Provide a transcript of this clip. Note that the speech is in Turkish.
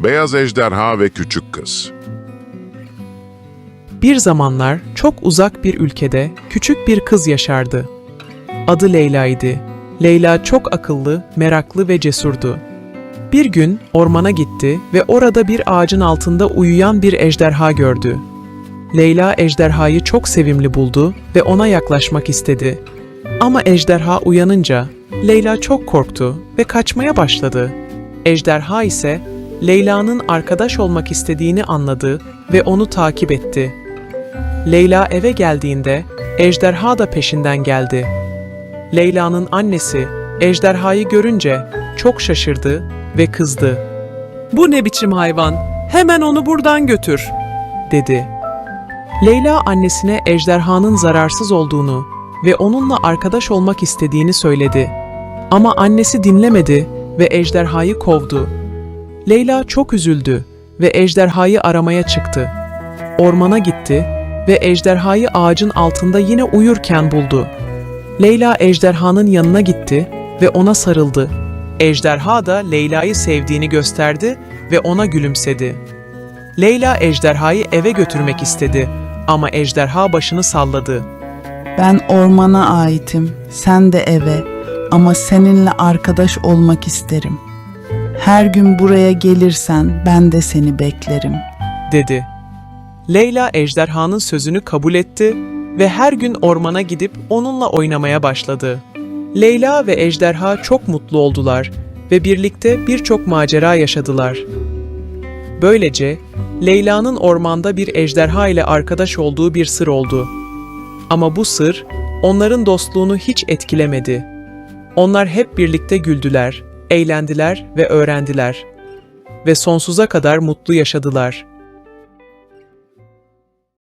Beyaz Ejderha ve Küçük Kız Bir zamanlar çok uzak bir ülkede küçük bir kız yaşardı. Adı Leyla idi. Leyla çok akıllı, meraklı ve cesurdu. Bir gün ormana gitti ve orada bir ağacın altında uyuyan bir ejderha gördü. Leyla ejderhayı çok sevimli buldu ve ona yaklaşmak istedi. Ama ejderha uyanınca Leyla çok korktu ve kaçmaya başladı. Ejderha ise Leyla'nın arkadaş olmak istediğini anladı ve onu takip etti. Leyla eve geldiğinde ejderha da peşinden geldi. Leyla'nın annesi ejderhayı görünce çok şaşırdı ve kızdı. "Bu ne biçim hayvan? Hemen onu buradan götür." dedi. Leyla annesine ejderhanın zararsız olduğunu ve onunla arkadaş olmak istediğini söyledi. Ama annesi dinlemedi ve ejderhayı kovdu. Leyla çok üzüldü ve ejderhayı aramaya çıktı. Ormana gitti ve ejderhayı ağacın altında yine uyurken buldu. Leyla ejderhanın yanına gitti ve ona sarıldı. Ejderha da Leyla'yı sevdiğini gösterdi ve ona gülümsedi. Leyla ejderhayı eve götürmek istedi ama ejderha başını salladı. Ben ormana aitim, sen de eve ama seninle arkadaş olmak isterim. Her gün buraya gelirsen ben de seni beklerim. dedi. Leyla ejderhanın sözünü kabul etti ve her gün ormana gidip onunla oynamaya başladı. Leyla ve ejderha çok mutlu oldular ve birlikte birçok macera yaşadılar. Böylece Leyla'nın ormanda bir ejderha ile arkadaş olduğu bir sır oldu. Ama bu sır onların dostluğunu hiç etkilemedi. Onlar hep birlikte güldüler, eğlendiler ve öğrendiler ve sonsuza kadar mutlu yaşadılar.